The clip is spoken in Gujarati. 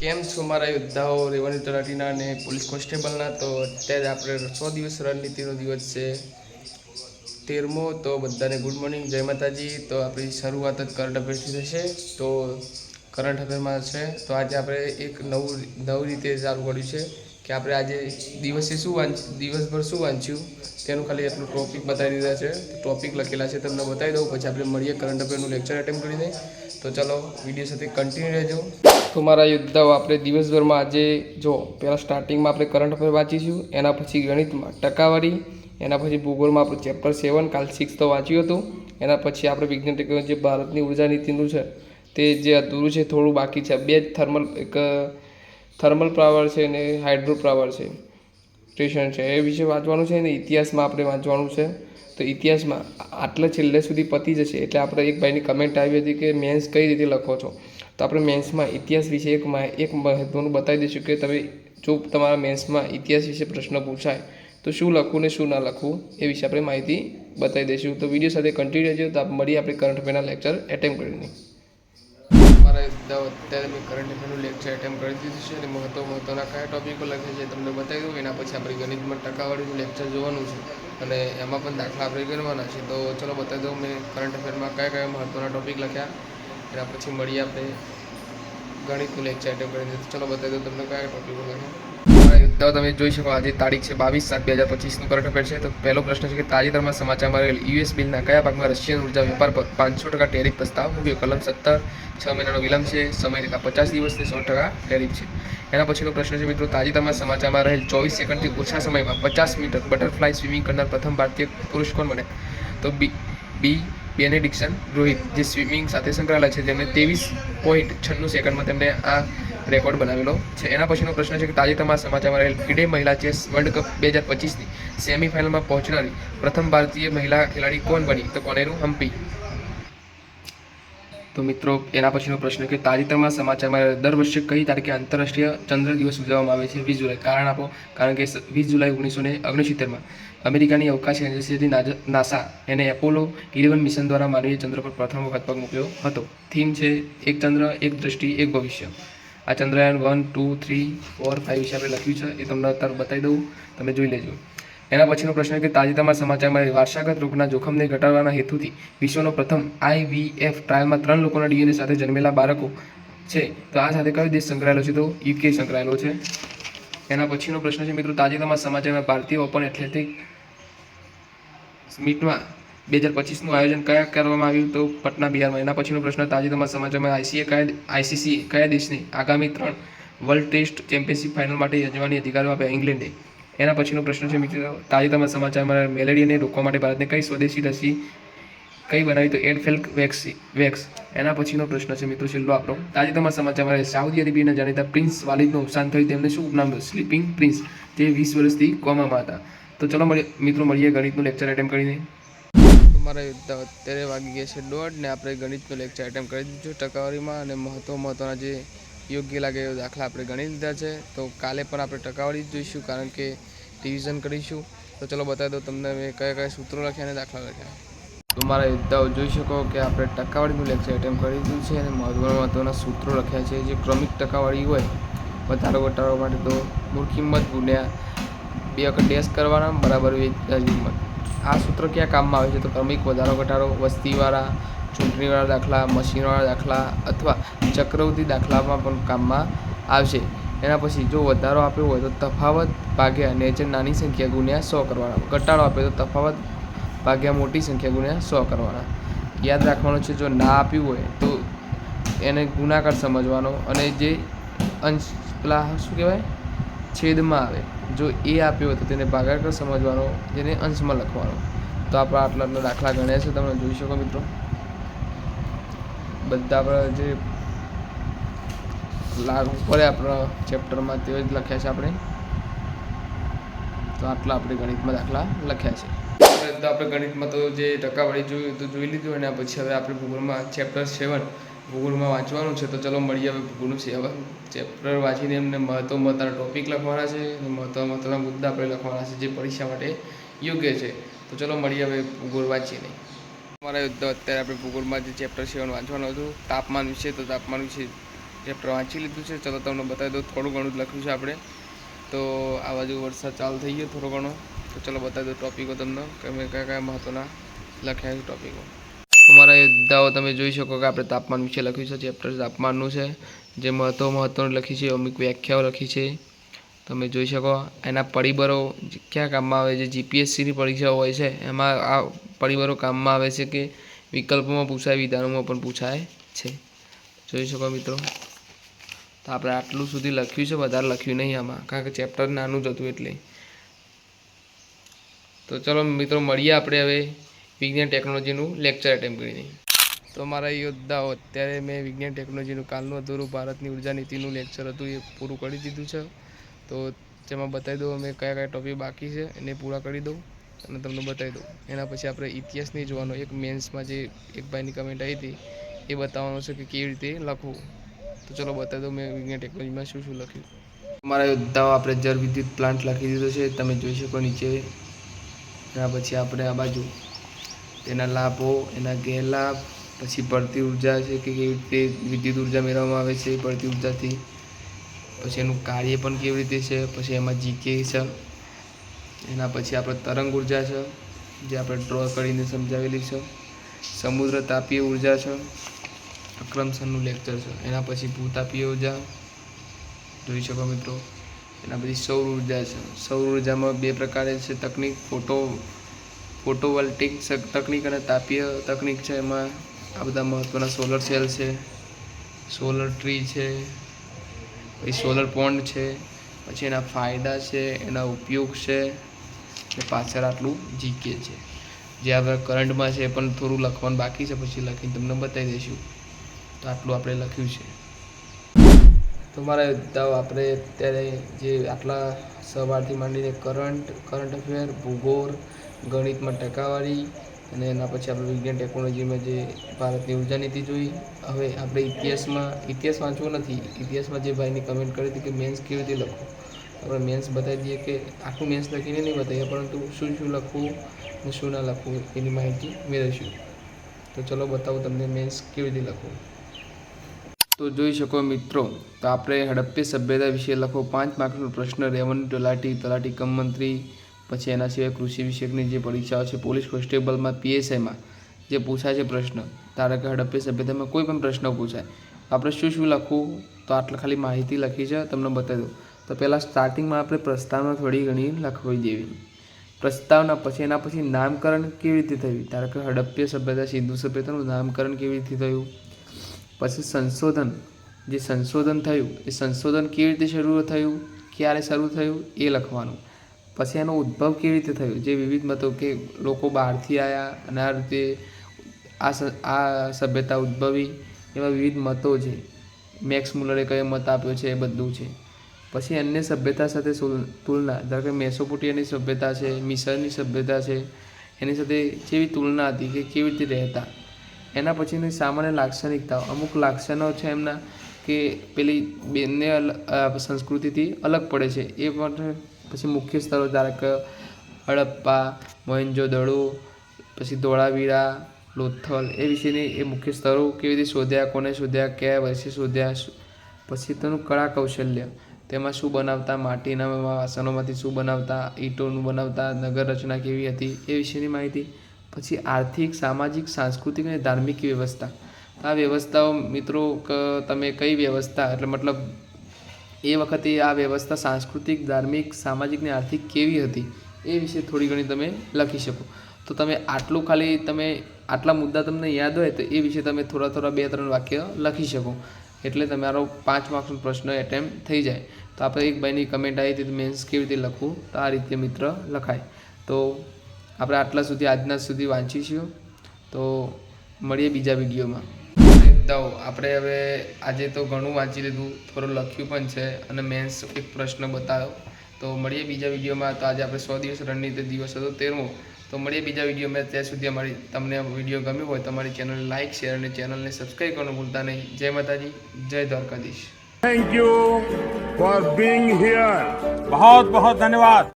કેમ છો મારા યોદ્ધાઓ? રેવન્યુ તલાટીના અને પોલીસ કોન્સ્ટેબલના? તો અત્યારે આપણે સો દિવસ રણનીતિનો દિવસ છે. તેરમો, તો બધાને ગુડ મોર્નિંગ, જય માતાજી. તો આપણી શરૂઆત જ કરંટ અફેર્સથી થશે. તો કરંટ અફેરમાં છે. તો આજે આપણે એક નવું, નવી રીતે ચાલુ કર્યું છે. કે આપણે આજે દિવસે શું વાંચ, દિવસભર શું વાંચ્યું? તેનું ખાલી એટલું ટોપિક બતાવી દીધા છે. ટોપિક લખેલા છે, તમને બતાવી દઉં. પછી આપણે મળીએ કરંટ અફેરનું લેક્ચર અટેમ્પ કરીને. તો ચલો વીડિયો સાથે કન્ટિન્યુ રહેજો. તો મારા યોદ્ધાઓ આપણે દિવસભરમાં આજે જો, પહેલાં સ્ટાર્ટિંગમાં આપણે કરંટ અફેર વાંચીશું. એના પછી ગણિતમાં ટકાવારી. એના પછી ભૂગોળમાં આપણું ચેપ્ટર સેવન કાલ સિક્સ તો વાંચ્યું હતું. એના પછી આપણે વિજ્ઞાન ટેકનોલોજી, ભારતની ઊર્જા નીતિનું છે તે જે અધૂરું છે, થોડું બાકી છે. બે જ થર્મલ એક થર્મલ પાવર છે ને હાઇડ્રો પાવર છે, સ્ટેશન છે, એ વિશે વાંચવાનું છે ને ઇતિહાસમાં આપણે વાંચવાનું છે. તો ઇતિહાસમાં આટલે છેલ્લે સુધી પતી જશે એટલે આપણે એક ભાઈની કમેન્ટ આવી હતી કે મેન્સ કઈ રીતે લખો છો? તો આપણે મેન્સમાં ઇતિહાસ વિશે એક એક મહત્વનું બતાવી દઈશું કે તમે જો તમારા મેન્સમાં ઇતિહાસ વિશે પ્રશ્ન પૂછાય, તો શું લખવું ને શું ના લખવું એ વિશે આપણે માહિતી બતાવી દઈશું. તો વીડિયો સાથે કન્ટિન્યુ રહેજો, તો આપ મળીએ આપણે કરંટ અફેરના લેક્ચર એટેમ્પ કરીને. મારા અત્યારે મેં કરંટ અફેરનું લેક્ચર એટેમ્પ કરી દીધું છે અને મહત્વ મહત્વના કયા ટોપિકો લખે છે તમને બતાવી દઉં. એના પછી આપણે ગણિતમાં ટકાવાળીનું લેક્ચર જોવાનું છે અને એમાં પણ દાખલા આપણે ગણવાના છે. તો ચલો બતાવી દઉં મેં કરંટ અફેરમાં કયા કયા મહત્વના ટોપિક લખ્યા. એના પછી મળીએ આપણે ગણિતનું લેક્ચર એટેમ્પ કરી દીધું ચલો બતાવી દઉં તમને કયા ટોપિકો લખ્યા. તો તમે જોઈ શકો આજે તારીખ છે બાવીસ સાત બે હજાર પચીસનું કરંટ અફેર છે. તો પહેલો પ્રશ્ન છે કે તાજેતરમાં સમાચારમાં રહેલ યુએસ બિલના કયા ભાગમાં રશિયન ઊર્જા વેપાર પર પાંચસો ટકા ટેરિફ પ્રસ્તાવ મૂક્યો? કલમ સત્તર, છ મહિનાનો વિલંબ છે, સમય રેખા પચાસ દિવસથી સો ટકા ટેરિફ છે. એના પછીનો પ્રશ્ન છે મિત્રો, તાજેતરમાં સમાચારમાં રહેલ ચોવીસ સેકન્ડથી ઓછા સમયમાં પચાસ મીટર બટરફ્લાય સ્વિમિંગ કરનાર પ્રથમ ભારતીય પુરુષ કોણ બને? તો બી બી, બેનેડિક્શન રોહિત, જે સ્વિમિંગ સાથે સંકળાયેલા છે. તેમણે ત્રેવીસ પોઈન્ટ છન્નું સેકન્ડમાં તેમને આ રેકોર્ડ બનાવેલો છે. એના પછીનો પ્રશ્ન છે કે તાજેતરમાં સમાચારમાં રહેલ ફિડે મહિલા ચેસ વર્લ્ડ કપ બે હજાર પચીસની સેમીફાઇનલમાં પહોંચનારી પ્રથમ ભારતીય મહિલા ખેલાડી કોણ બની? તો કોનેરું, હમ્પી. તો મિત્રો, એના પછીનો પ્રશ્ન કે તાજેતરમાં સમાચારમાં દર વર્ષે કઈ તારીખે આંતરરાષ્ટ્રીય ચંદ્ર દિવસ ઉજવવામાં આવે છે? વીસ જુલાઈ. કારણ આપો, કારણ કે વીસ જુલાઈ ઓગણીસો ને ઓગણસિત્તેરમાં અમેરિકાની અવકાશ એજન્સીથી નાસા એને એપોલો ઇલેવન મિશન દ્વારા માનવીય ચંદ્ર પર પ્રથમ વખત પગ મૂક્યો હતો. થીમ છે, એક ચંદ્ર, એક દ્રષ્ટિ, એક ભવિષ્ય. આ Chandrayaan one, two, three, four five વિશે આપણે લખ્યું છે. એ તમને અત્યારે બતાવી દઉં. તમે જોઈ લેજો. એના પછીનો પ્રશ્ન કે તાજેતરમાં સમાચારમાં વારસાગત રોગના જોખમને ઘટાડવાના હેતુથી વિશ્વનો પ્રથમ આઈવીએફ ટ્રાયલમાં ત્રણ લોકોના ડીએનએ સાથે જન્મેલા બાળકો છે. તો આ સાથે કયો દેશ સંકળાયેલો છે તો યુકે સંકળાયેલો છે. એના પછીનો પ્રશ્ન છે, મિત્રો, તાજેતરમાં સમાચારમાં ભારતીય ઓપન એથ્લેટિક મીટમાં બે હજાર પચીસનું આયોજન કયા કરવામાં આવ્યું તો પટના બિહારમાં. એના પછીનો પ્રશ્ન, તાજેતરમાં સમાચારમાં આઈસીએ કયા આઈસીસી કયા દેશની આગામી ત્રણ વર્લ્ડ ટેસ્ટ ચેમ્પિયનશિપ ફાઇનલ માટે યજમાની અધિકારો આપ્યા ઇંગ્લેન્ડે. એના પછીનો પ્રશ્ન છે, મિત્રો, તાજેતરમાં સમાચારમાં મેલેરિયાને રોકવા માટે ભારતને કઈ સ્વદેશી રસી કઈ બનાવી તો એડફેલ્ક વેક્સ વેક્સ? એના પછીનો પ્રશ્ન છે, મિત્રો, છેલ્લો આપણો. તાજેતરમાં સમાચારમાં સાઉદી અરેબિયાના જાણીતા પ્રિન્સ વાલિદનું અવસાન થયું, તેમને શું ઉપનામ સ્લીપિંગ પ્રિન્સ, જે વીસ વર્ષથી કોમામાં હતા. તો ચલો મળીએ, મિત્રો, મળીએ ગણિતનું લેક્ચર એટેમ્પ કરીને. મારા યોદ્ધા અત્યારે વાગી ગયા છે દોઢ ને આપણે ગણિતનું લેક્ચર એટેમ્પ કરી દીધું ટકાવારીમાં અને મહત્વ મહત્વના જે યોગ્ય લાગે એવા દાખલા આપણે ગણી લીધા છે. તો કાલે પણ આપણે ટકાવારી જ જોઈશું કારણ કે રિવિઝન કરીશું. તો ચલો બતાવી દો તમને મેં કયા કયા સૂત્રો લખ્યા અને દાખલા લખ્યા. તો મારા યોદ્ધાઓ જોઈ શકો કે આપણે ટકાવારીનું લેક્ચર એટેમ્પ કરી દીધું છે અને મહત્વના મહત્વના સૂત્રો લખ્યા છે. જે ક્રમિક ટકાવારી હોય, વધારો ઘટાડવા માટે તો મૂળ કિંમત ગુણ્યા બે વખત ડેશ કરવાના, બરાબર વેચાણ કિંમત આ સૂત્ર ક્યાં કામમાં આવે છે? તો ક્રમિક વધારો ઘટાડો, વસ્તીવાળા, ચૂંટણીવાળા દાખલા, મશીનવાળા દાખલા અથવા ચક્રવૃદ્ધિ દાખલામાં પણ કામમાં આવશે. એના પછી જો વધારો આપ્યો હોય તો તફાવત ભાગ્યા નેચર નાની સંખ્યા ગુણ્યા સો કરવાના. ઘટાડો આપ્યો તો તફાવત ભાગ્યા મોટી સંખ્યા ગુણ્યા સો કરવાના. યાદ રાખવાનું છે, જો ના આપ્યું હોય તો એને ગુણાકાર સમજવાનો અને જે અંશ, પેલા શું કહેવાય? છેદમાં આવે. જો એ આપ્યો તો તેને ભાગાકાર સમજવાનો તેને અંશમાં લખવાનો. તો આપણે આટલા દાખલા ગણ્યા છે, તમે જોઈ શકો મિત્રો. બધા આપણા જે લાગુ પડે આપણા ચેપ્ટરમાં તે જ લખ્યા છે આપણે. તો આટલા આપણે ગણિતમાં દાખલા લખ્યા છે. આપણે ગણિતમાં તો જે ટકાવારી જોયું તો જોઈ લીધું અને પછી હવે આપણે ભૂગોળમાં ચેપ્ટર સેવન ભૂગોળમાં વાંચવાનું છે તો ચલો મળીએ હવે ભૂગોળનું સેવન ચેપ્ટર વાંચીને એમને મહત્વ મહત્વના ટોપિક લખવાના છે મહત્વ મહત્વના મુદ્દા આપણે લખવાના છે જે પરીક્ષા માટે યોગ્ય છે. તો ચલો મળીએ હવે ભૂગોળ વાંચીને. અમારા યુદ્ધ અત્યારે આપણે ભૂગોળમાં જે ચેપ્ટર સેવન વાંચવાનું હતું. તાપમાન વિશે તો તાપમાન વિશે ચેપ્ટર વાંચી લીધું છે. ચલો તમને બતાવી દઉં, થોડું ઘણું જ લખ્યું છે આપણે. તો આ બાજુ વરસાદ ચાલુ થઈ ગયો થોડો ઘણો. તો ચલો બતાવી દઉં ટોપિકો તમને કે અમે કયા કયા મહત્વના લખ્યા છે ટોપિકો તમારા યોદ્ધાઓ તમે જોઈ શકો કે આપણે તાપમાન વિશે લખ્યું છે ચેપ્ટર તાપમાનનું છે, જે મહત્વ મહત્વનું લખી છે, અમુક વ્યાખ્યાઓ લખી છે, તમે જોઈ શકો. એના પરિબળો ક્યાં કામમાં આવે છે જીપીએસસીની પરીક્ષાઓ હોય છે, એમાં આ પરિબળો કામમાં આવે છે કે વિકલ્પોમાં પૂછાય, વિધાનોમાં પણ પૂછાય છે. જોઈ શકો મિત્રો? તો આપણે આટલું સુધી લખ્યું છે, વધારે લખ્યું નહીં આમાં, કારણ કે ચેપ્ટર નાનું જ હતું એટલે. તો ચલો મિત્રો, મળીએ આપણે હવે. વિજ્ઞાન ટેકનોલોજીનું લેક્ચર એટેમ્પ કરીને તો મારા યોદ્ધાઓ, અત્યારે મેં વિજ્ઞાન ટેકનોલોજીનું કાલનું અધૂરું ભારતની ઊર્જા નીતિનું લેક્ચર હતું, એ પૂરું કરી દીધું છે. તો જેમાં બતાવી દઉં, અમે કયા કયા ટોપિક બાકી છે, એને પૂરા કરી દઉં અને તમને બતાવી દઉં. એના પછી આપણે ઇતિહાસની જોવાનો, એક મેન્સમાં જે એક ભાઈની કમેન્ટ આવી હતી, એ બતાવવાનું છે કે કેવી રીતે લખવું. તો ચલો બતાવી દઉં, મેં વિજ્ઞાન ટેકનોલોજીમાં શું શું લખ્યું. મારા યોદ્ધાઓ, આપણે જળ વિદ્યુત પ્લાન્ટ લખી દીધો છે, તમે જોઈ શકો નીચે. એના પછી આપણે આ બાજુ તેના લાભો, એના ગેરલાભ, પછી પડતી ઊર્જા છે કે કેવી રીતે વિદ્યુત ઊર્જા મેળવવામાં આવે છે પડતી ઉર્જાથી. પછી એનું કાર્ય પણ કેવી રીતે છે, પછી એમાં જીકે છે. એના પછી આપણે તરંગ ઊર્જા છે, જે આપણે ડ્રો કરીને સમજાવેલી છે. સમુદ્ર તાપીય ઊર્જા છે અક્રમસરનું લેક્ચર છે. એના પછી ભૂતાપીય ઊર્જા, જોઈ શકો મિત્રો. એના પછી સૌર ઊર્જા છે. સૌર ઉર્જામાં બે પ્રકારે છે તકનિક, ફોટો ફોટોવોલ્ટિક તકનિક અને તાપીય તકનિક છે એમાં આ બધા મહત્ત્વના સોલર સેલ છે સોલર ટ્રી છે, પછી સોલર પોન્ડ છે, પછી એના ફાયદા છે, એના ઉપયોગ છે એ પાછળ આટલું જીકે છે. જે આપણે કરંટમાં છે એ પણ થોડું લખવાનું બાકી છે, પછી લખીને તમને બતાવી દઈશું. તો આટલું આપણે લખ્યું છે. તો મારા યોદ્ધાઓ આપણે અત્યારે જે આટલા સવારથી માંડીને કરંટ કરંટ અફેર ભૂગોળ ગણિતમાં ટકાવારી અને એના પછી આપણે વિજ્ઞાન ટેકનોલોજીમાં જે ભારતની ઊર્જા નીતિ જોઈ, હવે આપણે ઇતિહાસમાં, ઇતિહાસ વાંચવો નથી, ઇતિહાસમાં જે ભાઈની કમેન્ટ કરી હતી કે મેન્સ કેવી રીતે લખવું, આપણે મેન્સ બતાવી દઈએ કે આખું મેન્સ લખીને નહીં બતાવીએ, પરંતુ શું શું લખવું અને શું ના લખવું એની માહિતી મેળવીશું. તો ચલો બતાવું તમને મેન્સ કેવી રીતે લખવું. તો જોઈ શકો મિત્રો, તો આપણે હડપ્પી સભ્યતા વિશે લખો પાંચ માર્કનો પ્રશ્ન, રેવન્યુ તલાટી તલાટી કમ મંત્રી પછી એના સિવાય કૃષિ વિષયકની જે પરીક્ષાઓ છે, પોલીસ કોન્સ્ટેબલમાં, પીએસઆઈમાં જે પૂછાય છે પ્રશ્ન, ધારો કે હડપ્પી સભ્યતામાં કોઈ પણ પ્રશ્ન પૂછાય, આપણે શું શું લખવું, તો આટલા ખાલી માહિતી લખી છે, તમને બતાવી દઉં. તો પહેલાં સ્ટાર્ટિંગમાં આપણે પ્રસ્તાવના થોડી ઘણી લખવી દેવી. પ્રસ્તાવના પછી, એના પછી નામકરણ કેવી રીતે થયું? ધારો કે હડપ્પીય સભ્યતા, સિંધુ સભ્યતાનું નામકરણ કેવી રીતે થયું? પછી સંશોધન, જે સંશોધન થયું, એ સંશોધન કેવી રીતે શરૂ થયું, ક્યારે શરૂ થયું, એ લખવાનું. પછી એનો ઉદ્ભવ કેવી રીતે થયો? જે વિવિધ મતો કે લોકો બહારથી આવ્યા અને આ રીતે આ આ સભ્યતા ઉદ્ભવી, એવા વિવિધ મતો છે. મેક્સ મુલરે કયો મત આપ્યો છે એ બધું છે. પછી અન્ય સભ્યતા સાથે તુલના, ધારો કે મેસોપોટિયાની સભ્યતા છે, મિસરની સભ્યતા છે, એની સાથે જેવી તુલના હતી કે કેવી રીતે રહેતા. એના પછીની સામાન્ય લાક્ષણિકતાઓ. અમુક લાક્ષણો છે એમના કે પેલી બંને સંસ્કૃતિથી અલગ પડે છે. એ માટે પછી મુખ્ય સ્થળો ધારો કે હડપ્પા મોહેન્જોદડો પછી ધોળાવીરા, લોથલ એ વિશેની એ મુખ્ય સ્થળો કેવી રીતે શોધ્યા, કોને શોધ્યા, કયા વર્ષે શોધ્યા પછી તેનું કળા કૌશલ્ય, તેમાં શું બનાવતા, માટીના વાસણોમાંથી શું બનાવતા, ઈંટોનું બનાવતા, નગર રચના કેવી હતી એ વિશેની માહિતી. પછી આર્થિક, સામાજિક, સાંસ્કૃતિક અને ધાર્મિક વ્યવસ્થા. આ વ્યવસ્થાઓ મિત્રો તમે કઈ વ્યવસ્થા, એટલે મતલબ એ વખતે આ વ્યવસ્થા સાંસ્કૃતિક, ધાર્મિક, સામાજિક ને આર્થિક કેવી હતી એ વિશે થોડી ઘણી તમે લખી શકો. તો તમે આટલું ખાલી તમે આટલા મુદ્દા તમને યાદ હોય તો એ વિશે તમે થોડા થોડા બે ત્રણ વાક્ય લખી શકો. એટલે તમારો પાંચ માર્ક્સનો પ્રશ્ન એટેમ્પ થઈ જાય. તો આપણે એક ભાઈની કમેન્ટ આવી હતી મેન્સ કેવી રીતે લખવું તો આ રીતે મિત્ર લખાય. તો આપણે આટલા સુધી, આજના સુધી વાંચીશું. તો મળીએ બીજા વિડીયોમાં. મુદ્દાઓ આપણે હવે આજે તો ઘણું વાંચી લીધું થોડું લખ્યું પણ છે અને મેન્સ એક પ્રશ્ન બતાવ્યો. તો મળીએ બીજા વિડીયોમાં. તો આજે આપણે સો દિવસ રણનીતિ દિવસ હતો તેરમો. તો મળીએ બીજા વિડીયોમાં. ત્યાં સુધી અમારી તમને વીડિયો ગમ્યો હોય તો અમારી ચેનલ લાઇક શેર અને ચેનલને સબસ્ક્રાઈબ કરવાનું ભૂલતા નહીં. જય માતાજી. જય Dwarkadhish. Thank you for being here બહુ બહુ ધન્યવાદ.